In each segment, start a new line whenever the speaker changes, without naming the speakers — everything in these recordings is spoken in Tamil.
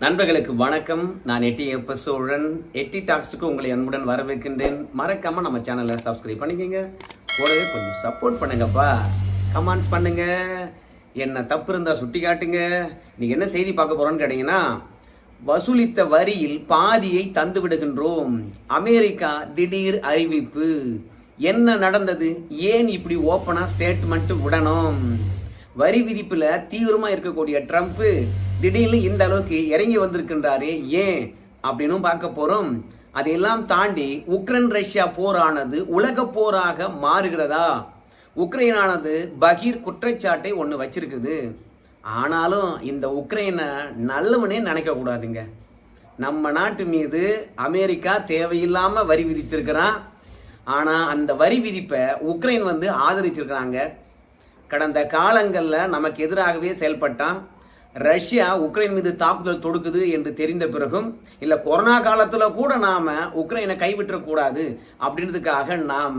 நண்பர்களுக்கு வணக்கம். நான் எட்டி எப்ப சோழன். எட்டி டாக்ஸுக்கு உங்களை அன்புடன் வரவேற்கின்றேன். மறக்காம நம்ம சேனலை சப்ஸ்கிரைப் பண்ணிக்கங்க. கூடவே கொஞ்சம் சப்போர்ட் பண்ணுங்கப்பா. கமெண்ட்ஸ் பண்ணுங்க. என்ன தப்பு இருந்தால் சுட்டி காட்டுங்க. நீங்க என்ன செய்தி பார்க்க போறோன்னு கேட்டீங்கன்னா வசூலித்த வரியில் பாதியை தந்து விடுகின்றோம். அமெரிக்கா திடீர் அறிவிப்பு. என்ன நடந்தது? ஏன் இப்படி ஓப்பனாக ஸ்டேட்மெண்ட் விடணும் வரி விதிப்பில் தீவிரமாக இருக்கக்கூடிய ட்ரம்ப்பு திடீர்னு இந்த அளவுக்கு இறங்கி வந்திருக்கின்றாரு. ஏன்? அப்படின்னும் பார்க்க போகிறோம் அதையெல்லாம் தாண்டி உக்ரைன் ரஷ்யா போரானது உலக போராக மாறுகிறதா? உக்ரைனானது பகீர் குற்றச்சாட்டை ஒன்று வச்சிருக்குது. ஆனாலும் இந்த உக்ரைனை நல்லவனே நினைக்கக்கூடாதுங்க நம்ம நாட்டு மீது அமெரிக்கா தேவையில்லாமல் வரி விதித்திருக்கிறான் ஆனால் அந்த வரி விதிப்பை உக்ரைன் வந்து ஆதரிச்சிருக்கிறாங்க. கடந்த காலங்களில் நமக்கு எதிராகவே செயல்பட்டான் ரஷ்யா உக்ரைன் மீது தாக்குதல் தொடுக்குது என்று தெரிந்த பிறகும் இல்லை கொரோனா காலத்தில் கூட நாம் உக்ரைனை கைவிட்டுறக்கூடாது அப்படின்றதுக்காக நாம்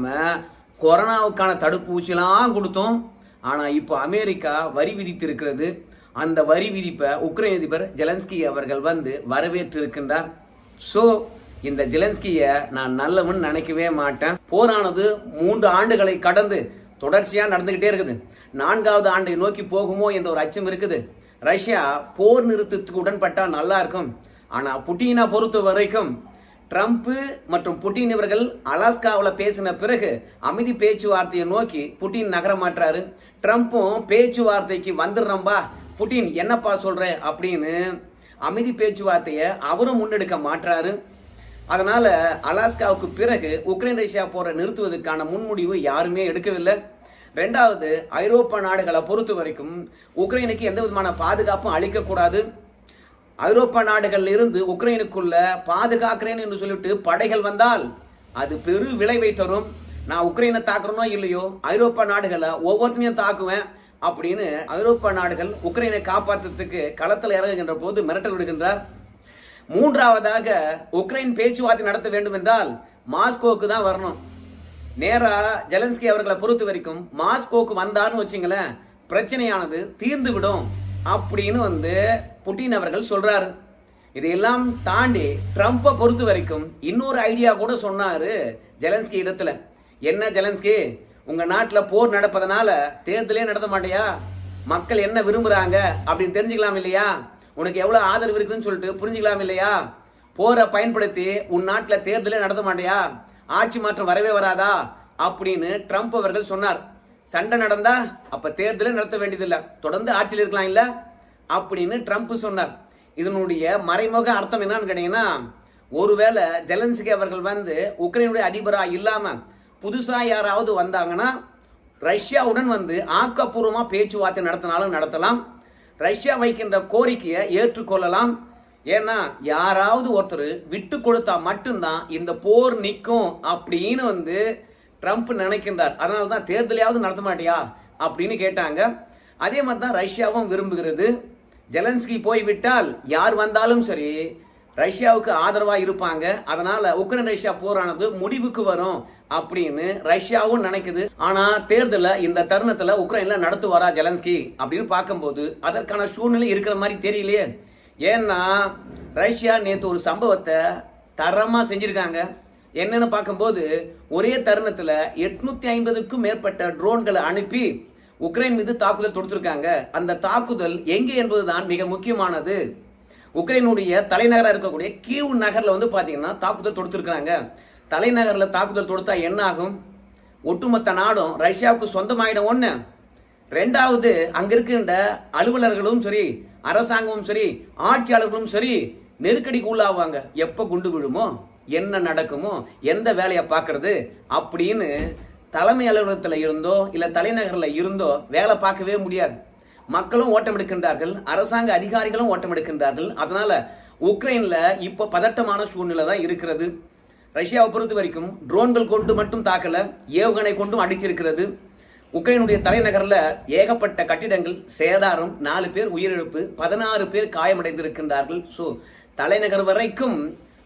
கொரோனாவுக்கான தடுப்பூசிலாம் கொடுத்தோம். ஆனால் இப்போ அமெரிக்கா வரி விதித்திருக்கிறது. அந்த வரி விதிப்பை உக்ரைன் அதிபர் ஜெலன்ஸ்கி அவர்கள் வந்து வரவேற்று இருக்கின்றார் ஸோ இந்த ஜெலன்ஸ்கியை நான் நல்லவன் நினைக்கவே மாட்டேன். போரானது மூன்று ஆண்டுகளை கடந்து தொடர்ச்சியாக நடந்துக்கிட்டே இருக்குது. நான்காவது ஆண்டை நோக்கி போகுமோ என்ற ஒரு அச்சம் இருக்குது. ரஷ்யா போர் நிறுத்தத்துக்கு உடன்பட்டால் நல்லா இருக்கும். ஆனால் புட்டினை பொறுத்த வரைக்கும் ட்ரம்ப்பு மற்றும் புட்டின் இவர்கள் அலாஸ்காவில் பேசின பிறகு அமைதி பேச்சுவார்த்தையை நோக்கி புட்டின் நகர மாட்டாரு ட்ரம்ப்பும் பேச்சுவார்த்தைக்கு வந்துடுறம்பா புட்டின் என்னப்பா சொல்கிற அப்படின்னு அமைதி பேச்சுவார்த்தையை அவரும் முன்னெடுக்க மாட்டாரு அதனால் அலாஸ்காவுக்கு பிறகு உக்ரைன் ரஷ்யா போரை நிறுத்துவதற்கான முன்முடிவு யாருமே எடுக்கவில்லை. ரெண்டாவது ஐரோப்பா நாடுகளை பொறுத்த வரைக்கும் உக்ரைனுக்கு எந்த விதமான பாதுகாப்பும் அளிக்கக்கூடாது. ஐரோப்பா நாடுகளில் இருந்து உக்ரைனுக்குள்ள பாதுகாக்கிறேன் என்று சொல்லிட்டு படைகள் வந்தால் அது பெரு விளைவை தரும். நான் உக்ரைனை தாக்குறனோ இல்லையோ ஐரோப்பா நாடுகளை ஒவ்வொருத்தனையும் தாக்குவேன் அப்படின்னு ஐரோப்பா நாடுகள் உக்ரைனை காப்பாற்றுறதுக்கு களத்தில் இறங்குகின்ற போது மிரட்டல் விடுகின்றார். மூன்றாவதாக உக்ரைன் பேச்சுவார்த்தை நடத்த வேண்டும் என்றால் மாஸ்கோவுக்கு தான் வரணும். நேரா ஜெலன்ஸ்கி அவர்களை பொறுத்த வரைக்கும் மாஸ்கோக்கு வந்தார்னு வச்சுங்களேன் பிரச்சனையானது தீர்ந்து விடும் அப்படின்னு வந்து புட்டின் அவர்கள் சொல்றாரு. இதையெல்லாம் தாண்டி ட்ரம்ப்பை பொறுத்த வரைக்கும் இன்னொரு ஐடியா கூட சொன்னாரு ஜெலன்ஸ்கி இடத்துல. என்ன ஜெலன்ஸ்கி உங்க நாட்டில் போர் நடப்பதனால தேர்தலே நடத்த மாட்டியா? மக்கள் என்ன விரும்புறாங்க அப்படின்னு தெரிஞ்சுக்கலாம் இல்லையா? உனக்கு எவ்வளோ ஆதரவு இருக்குதுன்னு சொல்லிட்டு புரிஞ்சுக்கலாம் இல்லையா? போரை பயன்படுத்தி உன் நாட்டில் தேர்தலே நடத்த மாட்டியா? ஆட்சி மாற்றம் வரவே வராதா? அப்படின்னு ட்ரம்ப் அவர்கள் சொன்னார். சண்டை நடந்தா அப்போ தேர்தலே நடத்த வேண்டியதில்லை. தொடர்ந்து ஆட்சியில் இருக்கலாம் இல்லை? அப்படின்னு ட்ரம்ப் சொன்னார். இதனுடைய மறைமுக அர்த்தம் என்னன்னு கேட்டீங்கன்னா ஒருவேளை ஜெலன்ஸ்கி அவர்கள் வந்து உக்ரைனுடைய அதிபராக இல்லாமல் புதுசாக யாராவது வந்தாங்கன்னா ரஷ்யாவுடன் வந்து ஆக்கப்பூர்வமாக பேச்சுவார்த்தை நடத்தினாலும் நடத்தலாம். ரஷ்யா வைக்கின்ற கோரிக்கையை ஏற்றுக்கொள்ளலாம். ஏன்னா யாராவது ஒருத்தர் விட்டு கொடுத்தா மட்டும்தான் இந்த போர் நிற்கும் அப்படின்னு வந்து ட்ரம்ப் நினைக்கின்றார். அதனால தான் தேர்தலையாவது நடத்த மாட்டியா அப்படின்னு கேட்டாங்க. அதே மாதிரி தான் ரஷ்யாவும் விரும்புகிறது. ஜெலன்ஸ்கி போய்விட்டால் யார் வந்தாலும் சரி ரஷ்யாவுக்கு ஆதரவாக இருப்பாங்க. அதனால உக்ரைன் ரஷ்யா போரானது முடிவுக்கு வரும் அப்படின்னு ரஷ்யாவும் நினைக்குது. ஆனா தேர்தல இந்த தருணத்துல உக்ரைன்ல நடத்துவாரா ஜெலன்ஸ்கி அப்படின்னு பார்க்கும்போது அதற்கான சூழ்நிலை இருக்கிற மாதிரி தெரியலையே. ஏன்னா ரஷ்யா நேற்று ஒரு சம்பவத்தை தரமாக செஞ்சிருக்காங்க. என்னன்னு பார்க்கும்போது ஒரே தருணத்தில் எட்நூத்தி ஐம்பதுக்கும் மேற்பட்ட ட்ரோன்களை அனுப்பி உக்ரைன் மீது தாக்குதல் தொடுத்திருக்காங்க. அந்த தாக்குதல் எங்கே என்பதுதான் மிக முக்கியமானது. உக்ரைனுடைய தலைநகராக இருக்கக்கூடிய கீவ் நகரில் வந்து பார்த்தீங்கன்னா தாக்குதல் தொடுத்துருக்குறாங்க. தலைநகரில் தாக்குதல் தொடுத்தா என்ன ஆகும்? ஒட்டுமொத்த நாடும் ரஷ்யாவுக்கு சொந்தமாயிடும் ஒன்று ரெண்டாவது அங்கே இருக்கின்ற அலுவலர்களும் சரி அரசாங்கமும் சரி ஆட்சியாளர்களும் சரி நெருக்கடிக்கு உள்ளாவாங்க. எப்போ குண்டு விழுமோ என்ன நடக்குமோ எந்த வேலையை பார்க்கறது அப்படின்னு தலைமை அலுவலகத்தில் இருந்தோ இல்லை தலைநகரில் இருந்தோ வேலை பார்க்கவே முடியாது. மக்களும் ஓட்டம் எடுக்கின்றார்கள் அரசாங்க அதிகாரிகளும் ஓட்டம் எடுக்கின்றார்கள் அதனால உக்ரைன்ல இப்போ பதட்டமான சூழ்நிலை தான் இருக்கிறது. ரஷ்யாவை பொறுத்த வரைக்கும் ட்ரோன்கள் கொண்டு மட்டும் தாக்கல ஏவுகணை கொண்டும் அடிச்சிருக்கிறது உக்ரைனுடைய தலைநகரில் ஏகப்பட்ட கட்டிடங்கள் சேதாரம் நாலு பேர் உயிரிழப்பு பதினாறு பேர் காயமடைந்திருக்கின்றார்கள். ஸோ தலைநகர் வரைக்கும்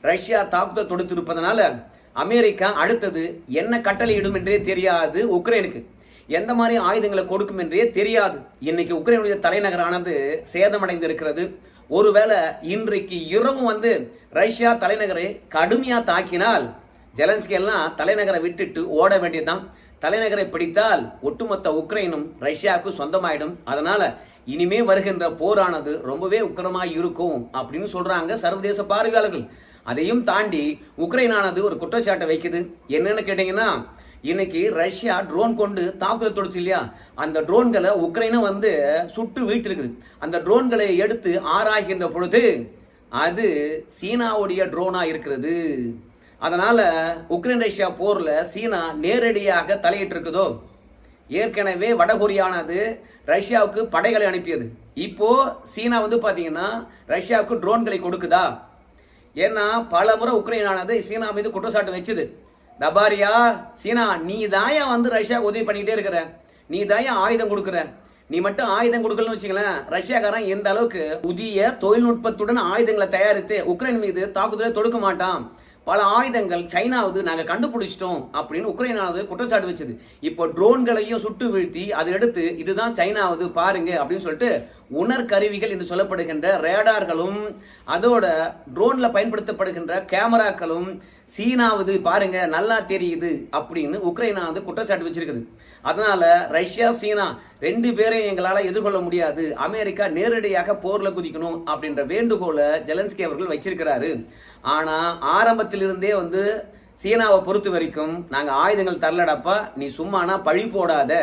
ரஷ்யா தாக்குதல் தொடுத்திருப்பதனால அமெரிக்கா அடுத்தது என்ன கட்டளையிடும் என்றே தெரியாது உக்ரைனுக்கு. எந்த மாதிரி ஆயுதங்களை கொடுக்கும் என்றே தெரியாது. இன்னைக்கு உக்ரைனுடைய தலைநகரானது சேதமடைந்து இருக்கிறது ஒருவேளை இன்றைக்கு இரவு வந்து ரஷ்யா தலைநகரை கடுமையாக தாக்கினால் ஜெலன்ஸ்கி எல்லாம் தலைநகரை விட்டுட்டு ஓட வேண்டியதுதான். தலைநகரை பிடித்தால் ஒட்டுமொத்த உக்ரைனும் ரஷ்யாவுக்கு சொந்தமாயிடும். அதனால இனிமே வருகின்ற போரானது ரொம்பவே உக்கரமாக இருக்கும் அப்படின்னு சொல்றாங்க சர்வதேச பார்வையாளர்கள். அதையும் தாண்டி உக்ரைனானது ஒரு குற்றச்சாட்டை வைக்குது. என்னன்னு கேட்டீங்கன்னா இன்னைக்கு ரஷ்யா ட்ரோன் கொண்டு தாக்குதல் தொடுச்சு இல்லையா? அந்த ட்ரோன்களை உக்ரைனை வந்து சுட்டு வீழ்த்திருக்குது. அந்த ட்ரோன்களை எடுத்து ஆராய்கின்ற பொழுது அது சீனாவுடைய ட்ரோனா இருக்கிறது. அதனால உக்ரைன் ரஷ்யா போர்ல சீனா நேரடியாக தலையிட்டு இருக்குதோ ஏற்கனவே வடகொரியானது ரஷ்யாவுக்கு படைகளை அனுப்பியது. இப்போ சீனா வந்து பார்த்தீங்கன்னா ரஷ்யாவுக்கு ட்ரோன்களை கொடுக்குதா? ஏன்னா பல முறை உக்ரைனானது சீனா மீது குற்றச்சாட்டு வச்சுது. தபாரியா சீனா நீ தாயா வந்து ரஷ்யாவுக்கு உதவி பண்ணிக்கிட்டே இருக்கிற. நீ தாயா ஆயுதம் கொடுக்குற. நீ மட்டும் ஆயுதம் கொடுக்கலன்னு வச்சுங்களேன் ரஷ்யாக்காரன் எந்த அளவுக்கு புதிய தொழில்நுட்பத்துடன் ஆயுதங்களை தயாரித்து உக்ரைன் மீது தாக்குதலை தொடுக்க மாட்டான். பல ஆயுதங்கள் சைனாவது நாங்கள் கண்டுபிடிச்சிட்டோம் அப்படின்னு உக்ரைனாவது குற்றச்சாட்டு வச்சது. இப்போ ட்ரோன்களையும் சுட்டு வீழ்த்தி அதை எடுத்து இதுதான் சைனாவது பாருங்க அப்படின்னு சொல்லிட்டு உணர்கருவிகள் என்று சொல்லப்படுகின்ற ரேடார்களும் அதோட ட்ரோன்ல பயன்படுத்தப்படுகின்ற கேமராக்களும் சீனாவது பாருங்க நல்லா தெரியுது அப்படின்னு உக்ரைனாவது குற்றச்சாட்டு வச்சிருக்குது. அதனால ரஷ்யா சீனா ரெண்டு பேரையும் எங்களால் எதிர்கொள்ள முடியாது. அமெரிக்கா நேரடியாக போரில் குதிக்கணும் அப்படின்ற வேண்டுகோளை ஜெலன்ஸ்கி அவர்கள் வச்சிருக்கிறாரு. ஆனால் ஆரம்பத்திலிருந்தே வந்து சீனாவை பொறுத்த வரைக்கும் நாங்கள் ஆயுதங்கள் தரலடப்பா நீ சும்மானா பழி போடாத.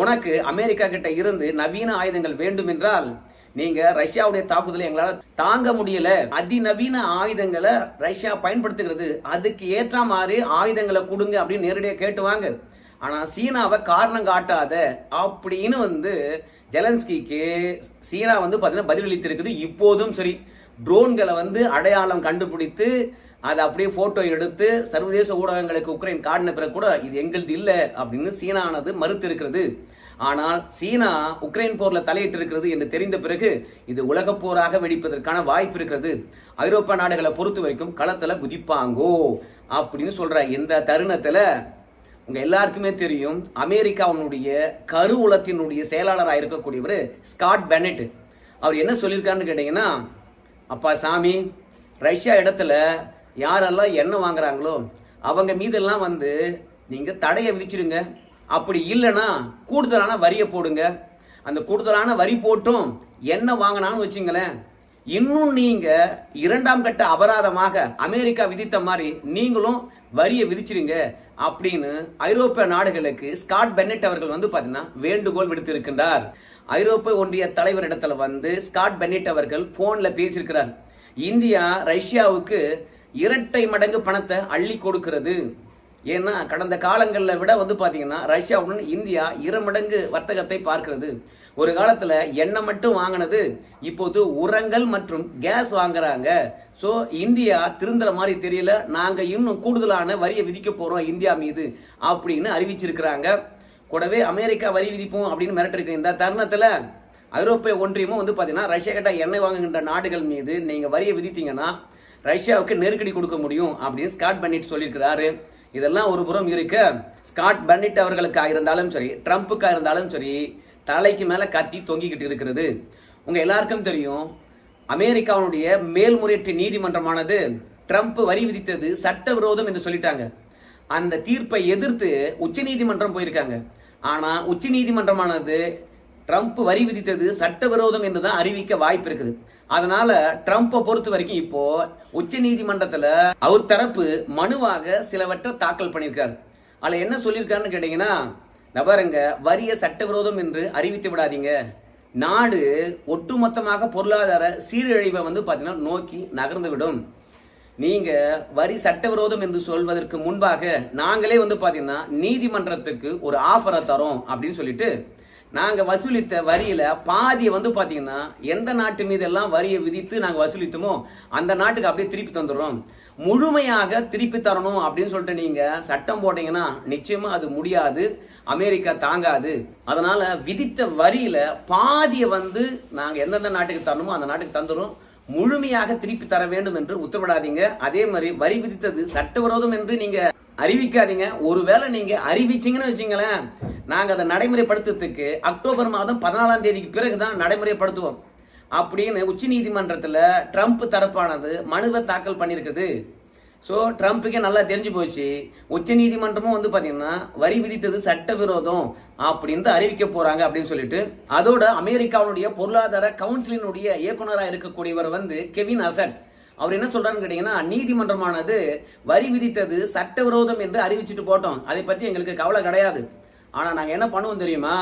உனக்கு அமெரிக்கா கிட்ட இருந்து நவீன ஆயுதங்கள் வேண்டும் என்றால் நீங்க ரஷ்யாவுடைய தாக்குதலை எங்களால் தாங்க முடியல. அதிநவீன ஆயுதங்களை ரஷ்யா பயன்படுத்துகிறது. அதுக்கு ஏற்ற மாதிரி ஆயுதங்களை கொடுங்க அப்படின்னு நேரடியாக கேட்டுவாங்க ஆனால் சீனாவை காரணம் காட்டாத அப்படின்னு வந்து ஜெலன்ஸ்கிக்கு சீனா வந்து பார்த்தீங்கன்னா பதிலளித்திருக்குது. இப்போதும் சரி ட்ரோன்களை வந்து அடையாளம் கண்டுபிடித்து அதை அப்படியே போட்டோ எடுத்து சர்வதேச ஊடகங்களுக்கு உக்ரைன் காட்டின பிறகு கூட இது எங்களது இல்லை அப்படின்னு சீனானது மறுத்து இருக்கிறது ஆனால் சீனா உக்ரைன் போரில் தலையிட்டு இருக்கிறது என்று தெரிந்த பிறகு இது உலக போராக வெடிப்பதற்கான வாய்ப்பு இருக்கிறது. ஐரோப்பா நாடுகளை பொறுத்த வரைக்கும் களத்தில் குதிப்பாங்கோ அப்படின்னு சொல்ற இந்த தருணத்தில் உங்க எல்லாருக்குமே தெரியும் அமெரிக்காவினுடைய கருவூலத்தினுடைய செயலாளராக இருக்கக்கூடியவர் ஸ்காட் பெனட். அவர் என்ன சொல்லியிருக்காருன்னு கேட்டீங்கன்னா அப்பா சாமி ரஷ்யா இடத்துல யாரெல்லாம் எண்ணெய் வாங்குறாங்களோ அவங்க மீதெல்லாம் வந்து நீங்க தடையை விதிச்சிடுங்க அப்படி இல்லைன்னா கூடுதலான வரியை போடுங்க. அந்த கூடுதலான வரி போட்டும் எண்ணெய் வாங்கினான்னு வச்சுங்களேன். இன்னும் நீங்க இரண்டாம் கட்ட அபராதமாக அமெரிக்கா விதித்த மாதிரி நீங்களும் வரியை விதிச்சிருங்க அப்படின்னு ஐரோப்பிய நாடுகளுக்கு ஸ்காட் பென்னட் அவர்கள் வந்து பார்த்தீங்கன்னா வேண்டுகோள் விடுத்திருக்கின்றார். ஐரோப்பிய ஒன்றிய தலைவரிடத்தில் வந்து ஸ்காட் பென்னட் அவர்கள் போன்ல பேசியிருக்கிறார். இந்தியா ரஷ்யாவுக்கு இரட்டை மடங்கு பணத்தை அள்ளி கொடுக்கிறது. ஏன்னா கடந்த காலங்களில் விட வந்து பார்த்தீங்கன்னா ரஷ்யாவுடன் இந்தியா இரு மடங்கு வர்த்தகத்தை பார்க்கிறது. ஒரு காலத்தில் எண்ணெய் மட்டும் வாங்கினது இப்போது உரங்கள் மற்றும் கேஸ் வாங்குறாங்க. ஸோ இந்தியா திருந்துற மாதிரி தெரியல. நாங்கள் இன்னும் கூடுதலான வரியை விதிக்க போகிறோம் இந்தியா மீது அப்படின்னு அறிவிச்சிருக்கிறாங்க. கூடவே அமெரிக்கா வரி விதிப்போம் அப்படின்னு மிரட்டிருக்கு. இந்த தருணத்தில் ஐரோப்பிய ஒன்றியமும் வந்து பார்த்தீங்கன்னா ரஷ்யா கிட்ட எண்ணெய் வாங்குகின்ற நாடுகள் மீது நீங்கள் வரியை விதித்தீங்கன்னா ரஷ்யாவுக்கு நெருக்கடி கொடுக்க முடியும் அப்படின்னு ஸ்காட் பண்ணிட்டு சொல்லியிருக்கிறாரு. இதெல்லாம் ஒரு புறம் இருக்க. ஸ்காட் பன்னிட் அவர்களுக்காக இருந்தாலும் சரி ட்ரம்ப்புக்காக இருந்தாலும் சரி தலைக்கு மேலே கத்தி தொங்கிக்கிட்டு இருக்கிறது. உங்கள் எல்லாருக்கும் தெரியும் அமெரிக்காவுடைய மேல்முறையீட்டு நீதிமன்றமானது ட்ரம்ப் வரி விதித்தது சட்டவிரோதம் என்று சொல்லிட்டாங்க. அந்த தீர்ப்பை எதிர்த்து உச்ச நீதிமன்றம் போயிருக்காங்க. ஆனால் உச்ச நீதிமன்றமானது ட்ரம்ப் வரி விதித்தது சட்டவிரோதம் என்று தான் அறிவிக்க வாய்ப்பு இருக்குது. அதனால ட்ரம்ப்பை பொறுத்த வரைக்கும் இப்போ உச்ச நீதிமன்றத்தில் அவர் தரப்பு மனுவாக சிலவற்றை தாக்கல் பண்ணியிருக்காரு. அதில் என்ன சொல்லியிருக்காருன்னு கேட்டிங்கன்னா நபருங்க வரிய சட்டவிரோதம் என்று அறிவித்து விடாதீங்க. நாடு ஒட்டுமொத்தமாக பொருளாதார சீரழிவை வந்து பார்த்தீங்கன்னா நோக்கி நகர்ந்து விடும். நீங்க வரி சட்டவிரோதம் என்று சொல்வதற்கு முன்பாக நாங்களே வந்து பார்த்தீங்கன்னா நீதிமன்றத்துக்கு ஒரு ஆஃபரை தரோம் அப்படின்னு சொல்லிட்டு நாங்கள் வசூலித்த வரியில பாதியை வந்து பார்த்தீங்கன்னா எந்த நாட்டு மீதெல்லாம் வரியை விதித்து நாங்கள் வசூலித்தோமோ அந்த நாட்டுக்கு அப்படியே திருப்பி தந்துடுறோம். முழுமையாக திருப்பி தரணும் அப்படின்னு சொல்லிட்டு நீங்க சட்டம் போட்டீங்கன்னா நிச்சயமா அது முடியாது அமெரிக்கா தாங்காது. அதனால விதித்த வரியில பாதியை வந்து நாங்க எந்தெந்த நாட்டுக்கு தரணுமோ அந்த நாட்டுக்கு தந்துடும் முழுமையாக திருப்பி தர வேண்டும் என்று உத்தரவிடாதீங்க. அதே மாதிரி வரி விதித்தது சட்டவிரோதம் என்று நீங்க அறிவிக்காதீங்க. ஒருவேளை நீங்க அறிவிச்சிங்கன்னு வச்சுங்களேன் நாங்க அதை நடைமுறைப்படுத்துறதுக்கு அக்டோபர் மாதம் பதினாலாம் தேதிக்கு பிறகுதான் நடைமுறைப்படுத்துவோம். அப்படின்னு உச்ச நீதிமன்றத்தில் ட்ரம்ப் தரப்பானது மனுவை தாக்கல் பண்ணியிருக்குது. ஸோ ட்ரம்ப்புக்கே நல்லா தெரிஞ்சு போச்சு. உச்ச நீதிமன்றமும் வந்து பார்த்தீங்கன்னா வரி விதித்தது சட்டவிரோதம் அப்படின்னு அறிவிக்க போகிறாங்க அப்படின்னு சொல்லிட்டு. அதோட அமெரிக்காவுடைய பொருளாதார கவுன்சிலினுடைய இயக்குனராக இருக்கக்கூடியவர் வந்து கெவின் அசட். அவர் என்ன சொல்றாருன்னு கேட்டீங்கன்னா நீதிமன்றமானது வரி விதித்தது சட்டவிரோதம் என்று அறிவிச்சிட்டு போட்டோம். அதை பற்றி எங்களுக்கு கவலை கிடையாது. ஆனால் நாங்கள் என்ன பண்ணுவோம் தெரியுமா?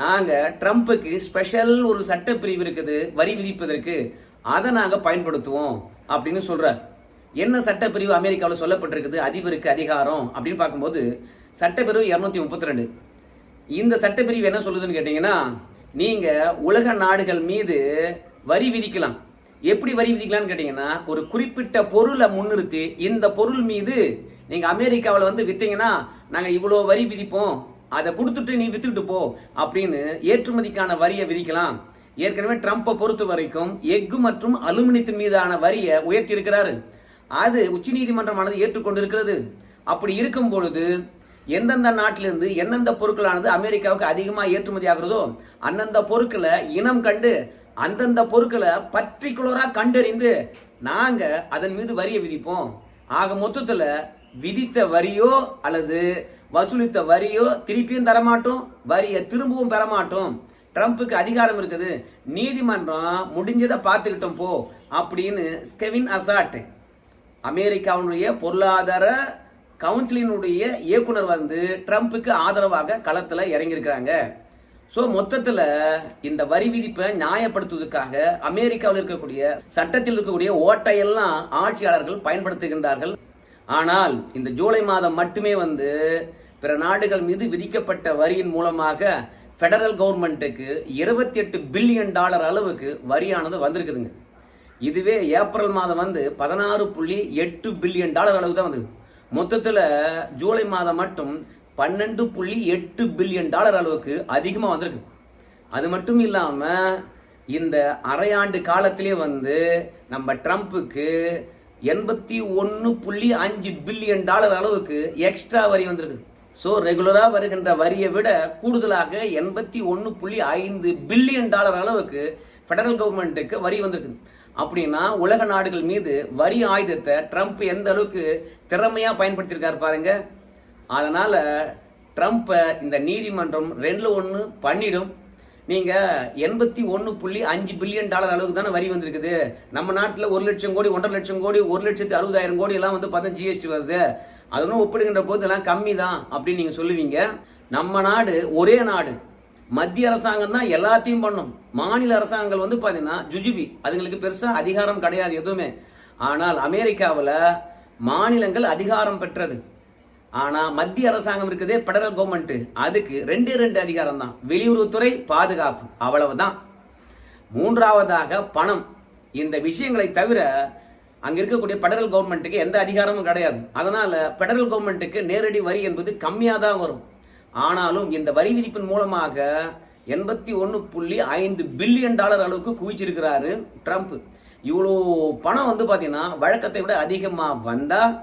நாங்க ட்ரம்ப்புக்கு ஸ்பெஷல் ஒரு சட்ட பிரிவு இருக்குது வரி விதிப்பதற்கு. அதை நாங்க பயன்படுத்துவோம் அப்படின்னு சொல்றார் என்ன சட்டப்பிரிவு அமெரிக்காவில் சொல்லப்பட்டிருக்குது? அதிபருக்கு அதிகாரம் அப்படின்னு பார்க்கும்போது சட்டப்பிரிவு இரநூத்தி முப்பத்தி ரெண்டு இந்த சட்டப்பிரிவு என்ன சொல்லுதுன்னு கேட்டீங்கன்னா நீங்க உலக நாடுகள் மீது வரி விதிக்கலாம். எப்படி வரி விதிக்கலாம்னு கேட்டீங்கன்னா ஒரு குறிப்பிட்ட பொருளை முன்னிறுத்தி இந்த பொருள் மீது நீங்க அமெரிக்காவில் வந்து வித்தீங்கன்னா நாங்கள் இவ்வளோ வரி விதிப்போம். அதை கொடுத்துட்டு நீ வித்துக்கிட்டு போ அப்படின்னு ஏற்றுமதிக்கான வரியை விதிக்கலாம். ஏற்கனவே ட்ரம்ப்பை பொறுத்த வரைக்கும் எஃகு மற்றும் அலுமினியத்தின் மீதான வரியை உயர்த்தி இருக்கிறாரு அது உச்சநீதிமன்றமானது ஏற்றுக்கொண்டிருக்கிறது. அப்படி இருக்கும் பொழுது எந்தெந்த நாட்டிலிருந்து எந்தெந்த பொருட்களானது அமெரிக்காவுக்கு அதிகமாக ஏற்றுமதி ஆகிறதோ அந்தந்த பொருட்களை இனம் கண்டு அந்தந்த பொருட்களை பர்டிகுலராக கண்டறிந்து நாங்கள் அதன் மீது வரியை விதிப்போம். ஆக மொத்தத்தில் விதித்த வரியோ அல்லது வசூலித்த வரியோ திருப்பியும் தரமாட்டோம் வரியை திரும்பவும் பெறமாட்டோம். ட்ரம்ப்புக்கு அதிகாரம் இருக்குது. நீதிமன்றம் முடிஞ்சதை பார்த்துக்கிட்டோம் போ அப்படின்னு ஸ்கெவின் அசாட் அமெரிக்காவுடைய பொருளாதார கவுன்சிலினுடைய இயக்குனர் வந்து ட்ரம்ப்புக்கு ஆதரவாக களத்தில் இறங்கியிருக்கிறாங்க. ஸோ மொத்தத்தில் இந்த வரி விதிப்பை நியாயப்படுத்துவதற்காக அமெரிக்காவில் இருக்கக்கூடிய சட்டத்தில் இருக்கக்கூடிய ஓட்டையெல்லாம் ஆட்சியாளர்கள் பயன்படுத்துகின்றார்கள். ஆனால் இந்த ஜூலை மாதம் மட்டுமே வந்து பிற நாடுகள் மீது விதிக்கப்பட்ட வரியின் மூலமாக ஃபெடரல் கவர்மெண்ட்டுக்கு இருபத்தி எட்டு பில்லியன் டாலர் அளவுக்கு வரியானது வந்திருக்குதுங்க. இதுவே ஏப்ரல் மாதம் வந்து பதினாறு புள்ளி எட்டு பில்லியன் டாலர் அளவு தான் வந்தது மொத்தத்தில் ஜூலை மாதம் மட்டும் பன்னெண்டு புள்ளி எட்டு பில்லியன் டாலர் அளவுக்கு அதிகமாக வந்திருக்கு. அது மட்டும் இல்லாமல் இந்த அரையாண்டு காலத்திலே வந்து நம்ம ட்ரம்ப்புக்கு எண்பத்தி ஒன்று புள்ளி அஞ்சு பில்லியன் டாலர் அளவுக்கு எக்ஸ்ட்ரா வரி வந்திருக்கு ஸோ ரெகுலராக வருகின்ற வரியை விட கூடுதலாக எண்பத்தி ஒன்று புள்ளி ஐந்து பில்லியன் டாலர் அளவுக்கு ஃபெடரல் கவர்மெண்ட்டுக்கு வரி வந்திருக்கு அப்படின்னா உலக நாடுகள் மீது வரி ஆயுதத்தை ட்ரம்ப் எந்த அளவுக்கு திறமையாக பயன்படுத்தியிருக்காரு பாருங்கள் அதனால் ட்ரம்ப்பை இந்த நீதிமன்றம் ரெண்டில் ஒன்று பண்ணிடும். நீங்கள் எண்பத்தி ஒன்று புள்ளி அஞ்சு பில்லியன் டாலர் அளவுக்கு தானே வரி வந்திருக்குது. நம்ம நாட்டில் ஒரு லட்சம் கோடி ஒன்றரை லட்சம் கோடி ஒரு லட்சத்து அறுபதாயிரம் கோடி எல்லாம் வந்து பார்த்தா ஜிஎஸ்டி வருது. அதெல்லாம் ஒப்பிடுகின்ற போது எல்லாம் கம்மி தான் அப்படின்னு நீங்கள் சொல்லுவீங்க. நம்ம நாடு ஒரே நாடு. மத்திய அரசாங்கம் தான் எல்லாத்தையும் பண்ணும். மாநில அரசாங்கங்கள் வந்து பார்த்தீங்கன்னா ஜுஜுபி அதுங்களுக்கு பெருசாக அதிகாரம் கிடையாது எதுவுமே. ஆனால் அமெரிக்காவில் மாநிலங்கள் அதிகாரம் பெற்றது. ஆனா மத்திய அரசாங்கம் இருக்குதே பெடரல் கவர்மெண்ட் அதுக்கு ரெண்டு ரெண்டு அதிகாரம் தான். வெளியுறவுத்துறை பாதுகாப்பு. அவ்வளவுதான். மூன்றாவதாக பணம். இந்த விஷயங்களை தவிர அங்க இருக்கக்கூடிய பெடரல் கவர்மெண்ட்டுக்கு எந்த அதிகாரமும் கிடையாது. அதனால பெடரல் கவர்மெண்ட்டுக்கு நேரடி வரி என்பது கம்மியாக தான் வரும். ஆனாலும் இந்த வரி விதிப்பின் மூலமாக எண்பத்தி ஒன்று புள்ளி ஐந்து பில்லியன் டாலர் அளவுக்கு குவிச்சிருக்கிறாரு ட்ரம்ப். இவ்வளோ பணம் வந்து பார்த்தீங்கன்னா வழக்கத்தை விட அதிகமாக வந்தால்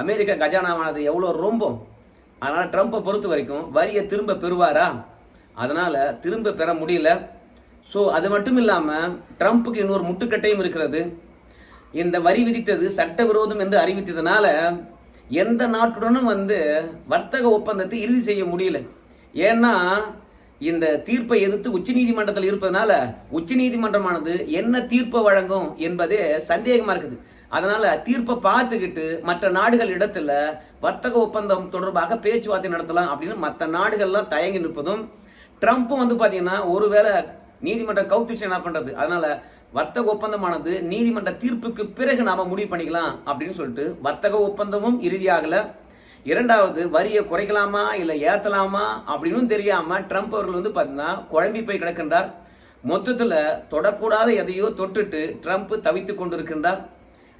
அமெரிக்க கஜானாவானது எவ்வளோ ரொம்பம் அதனால் ட்ரம்ப்பை பொறுத்த வரைக்கும் வரியை திரும்ப பெறுவாரா? அதனால் திரும்ப பெற முடியல. ஸோ அது மட்டும் இல்லாமல் ட்ரம்ப்புக்கு இன்னொரு முட்டுக்கட்டையும் இருக்கிறது. இந்த வரி விதித்தது சட்டவிரோதம் என்று அறிவித்ததுனால எந்த நாட்டுடனும் வந்து வர்த்தக ஒப்பந்தத்தை இறுதி செய்ய முடியல. ஏன்னா இந்த தீர்ப்பை எதிர்த்து உச்சநீதிமன்றத்தில் இருப்பதனால உச்சநீதிமன்றமானது என்ன தீர்ப்பை வழங்கும் என்பதே சந்தேகமாக இருக்குது. அதனால தீர்ப்பை பார்த்துக்கிட்டு மற்ற நாடுகள் இடத்துல வர்த்தக ஒப்பந்தம் தொடர்பாக பேச்சுவார்த்தை நடத்தலாம் அப்படின்னு மற்ற நாடுகள்லாம் தயங்கி நிற்பதும் ட்ரம்ப்பும் வந்து பார்த்தீங்கன்னா ஒருவேளை நீதிமன்றம் கவுத்துச்சு என்ன பண்றது? அதனால வர்த்தக ஒப்பந்தமானது நீதிமன்ற தீர்ப்புக்கு பிறகு நாம முடிவு பண்ணிக்கலாம் அப்படின்னு சொல்லிட்டு வர்த்தக ஒப்பந்தமும் இறுதியாகல. இரண்டாவது வரியை குறைக்கலாமா இல்லை ஏத்தலாமா அப்படின்னு தெரியாம ட்ரம்ப் அவர்கள் வந்து பார்த்தீங்கன்னா குழம்பி போய் கிடக்கின்றார். மொத்தத்தில் தொடக்கூடாத எதையோ தொட்டுட்டு ட்ரம்ப் தவித்து கொண்டிருக்கின்றார்.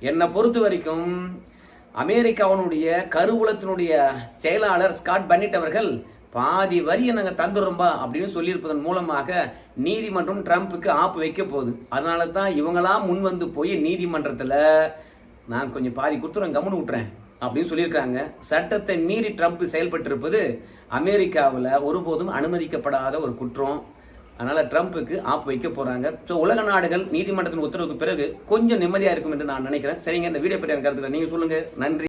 என்னை பொறுத்த வரைக்கும் அமெரிக்காவினுடைய கருவூலத்தினுடைய செயலாளர் ஸ்காட் பன்னிட் அவர்கள் பாதி வரியை நாங்கள் தந்துடுறோம்பா அப்படின்னு சொல்லியிருப்பதன் மூலமாக நீதிமன்றம் ட்ரம்ப்புக்கு ஆப்பு வைக்க போகுது. அதனால தான் இவங்களாம் முன் வந்து போய் நீதிமன்றத்தில் நான் கொஞ்சம் பாதி கொடுத்துறேன் கம்முன்னு விட்டுறேன் அப்படின்னு சொல்லியிருக்காங்க சட்டத்தை மீறி ட்ரம்ப் செயல்பட்டிருப்பது அமெரிக்காவில் ஒருபோதும் அனுமதிக்கப்படாத ஒரு குற்றம். அதனால ட்ரம்ப்புக்கு ஆப் வைக்க போறாங்க. ஸோ உலக நாடுகள் நீதிமன்றத்தின் உத்தரவுக்கு பிறகு கொஞ்சம் நிம்மதியா இருக்கும் என்று நான் நினைக்கிறேன். சரிங்க இந்த வீடியோ பற்றி எனக்கு கருத்துல நீங்க சொல்லுங்க. நன்றி.